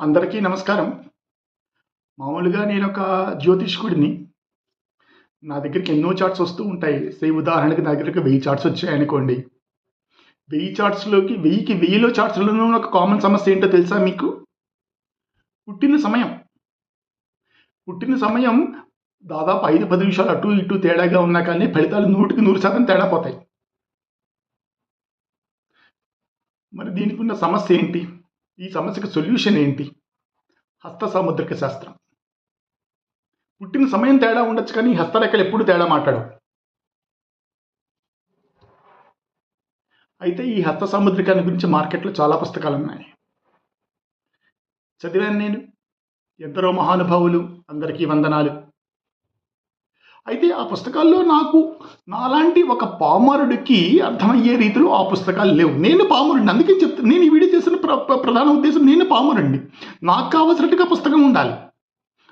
అందరికీ నమస్కారం. మామూలుగా నేను ఒక జ్యోతిష్కుడిని. నా దగ్గరికి ఎన్నో చార్ట్స్ వస్తూ ఉంటాయి. సే ఉదాహరణకి నా దగ్గరికి వెయ్యి చార్ట్స్ వచ్చాయనుకోండి. వెయ్యి చార్ట్స్లోకి వెయ్యికి వెయ్యిలో చార్ట్స్లోనూ ఒక కామన్ సమస్య ఏంటో తెలుసా మీకు? పుట్టిన సమయం. పుట్టిన సమయం దాదాపు ఐదు పది నిమిషాలు అటు ఇటు తేడాగా ఉన్నా కానీ ఫలితాలు నూటికి నూరు శాతం తేడా పోతాయి. మరి దీనికి ఉన్న సమస్య ఏంటి? ఈ సమస్యకు సొల్యూషన్ ఏంటి? హస్త సాముద్రిక శాస్త్రం. పుట్టిన సమయం తేడా ఉండొచ్చు కానీ హస్తరేఖలు ఎప్పుడు తేడా మాట్లాడవు. అయితే ఈ హస్త సాముద్రికాన్ని గురించి మార్కెట్లో చాలా పుస్తకాలు ఉన్నాయి. చదివాను నేను. ఎందరో మహానుభావులు అందరికీ వందనాలు. అయితే ఆ పుస్తకాల్లో నాకు నాలాంటి ఒక పామరుడికి అర్థమయ్యే రీతిలో ఆ పుస్తకాలు లేవు. నేను పామరుడిని అందుకే చెప్తాను నేను ఈ వీడియో చేసిన ప్ర ప్ర- ప్రధాన ఉద్దేశం నేను పామరుడిని. నాకు కావలసినట్టుగా పుస్తకం ఉండాలి.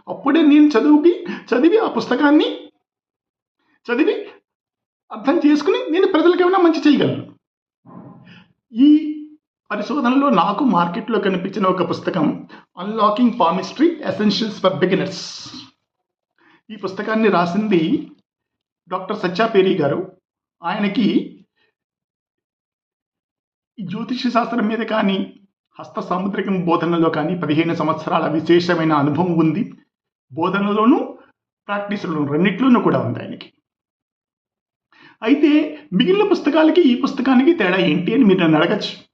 అప్పుడే నేను చదువుకి చదివి ఆ పుస్తకాన్ని చదివి అర్థం చేసుకుని నేను ప్రజలకు ఏమైనా మంచి చేయగలను. ఈ పరిశోధనలో నాకు మార్కెట్లో కనిపించిన ఒక పుస్తకం unlocking palmistry essentials for beginners ఈ పుస్తకాన్ని రాసింది డాక్టర్ సత్యాపేరి గారు. ఆయనకి ఈ జ్యోతిష శాస్త్రం మీద కానీ హస్త సాముద్రికం బోధనలో కానీ పదిహేను సంవత్సరాల విశేషమైన అనుభవం ఉంది. బోధనలోనూ ప్రాక్టీస్లోనూ రెండిట్లోనూ కూడా ఉంది ఆయనకి. అయితే మిగిలిన పుస్తకాలకి ఈ పుస్తకానికి తేడా ఏంటి అని మీరు నన్ను అడగచ్చు.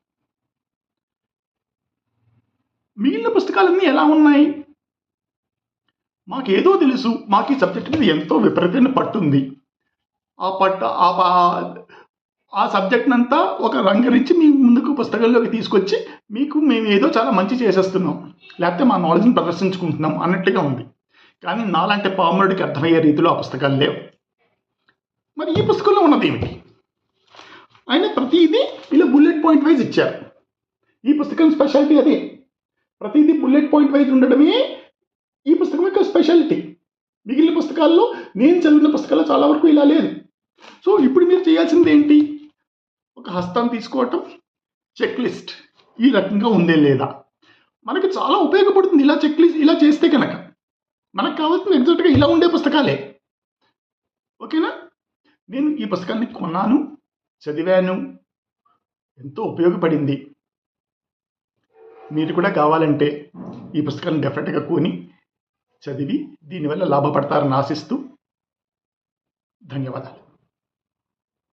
మిగిలిన పుస్తకాలన్నీ ఎలా ఉన్నాయి? మాకేదో తెలుసు మాకు ఈ సబ్జెక్ట్ మీద ఎంతో విపరీతమైన పట్టుంది. ఆ పట్టు ఆ ఆ సబ్జెక్ట్ అంతా ఒక రంగరించి మీ ముందుకు పుస్తకంలోకి తీసుకొచ్చి మీకు మేము ఏదో చాలా మంచి చేసేస్తున్నాం. లేకపోతే మా నాలెడ్జ్ని ప్రదర్శించుకుంటున్నాం అన్నట్టుగా ఉంది. కానీ నాలాంటి పామరుడికి అర్థమయ్యే రీతిలో ఆ పుస్తకాలు లేవు. మరి ఈ పుస్తకంలో ఉన్నది ఏమిటి? ఆయన ప్రతిదీ ఇలా బుల్లెట్ పాయింట్ వైజ్ ఇచ్చారు. ఈ పుస్తకం స్పెషాలిటీ అదే. ప్రతిదీ బుల్లెట్ పాయింట్ వైజ్ ఉండడమే స్పెషాలిటీ. మిగిలిన పుస్తకాల్లో నేను చదివిన పుస్తకాల్లో చాలా వరకు ఇలా లేదు. సో ఇప్పుడు మీరు చేయాల్సింది ఏంటి? ఒక హస్తం తీసుకోవటం చెక్ లిస్ట్ ఈ రకంగా ఉందే లేదా? మనకి చాలా ఉపయోగపడుతుంది ఇలా చెక్ లిస్ట్ ఇలా చేస్తే కనుక మనకు కావాల్సిన ఎగ్జాక్ట్గా ఇలా ఉండే పుస్తకాలే. ఓకేనా? నేను ఈ పుస్తకాన్ని కొన్నాను చదివాను. ఎంతో ఉపయోగపడింది. మీరు కూడా కావాలంటే ఈ పుస్తకాన్ని డెఫినెట్గా కొని చదివి దీనివల్ల లాభపడతారని ఆశిస్తూ ధన్యవాదాలు.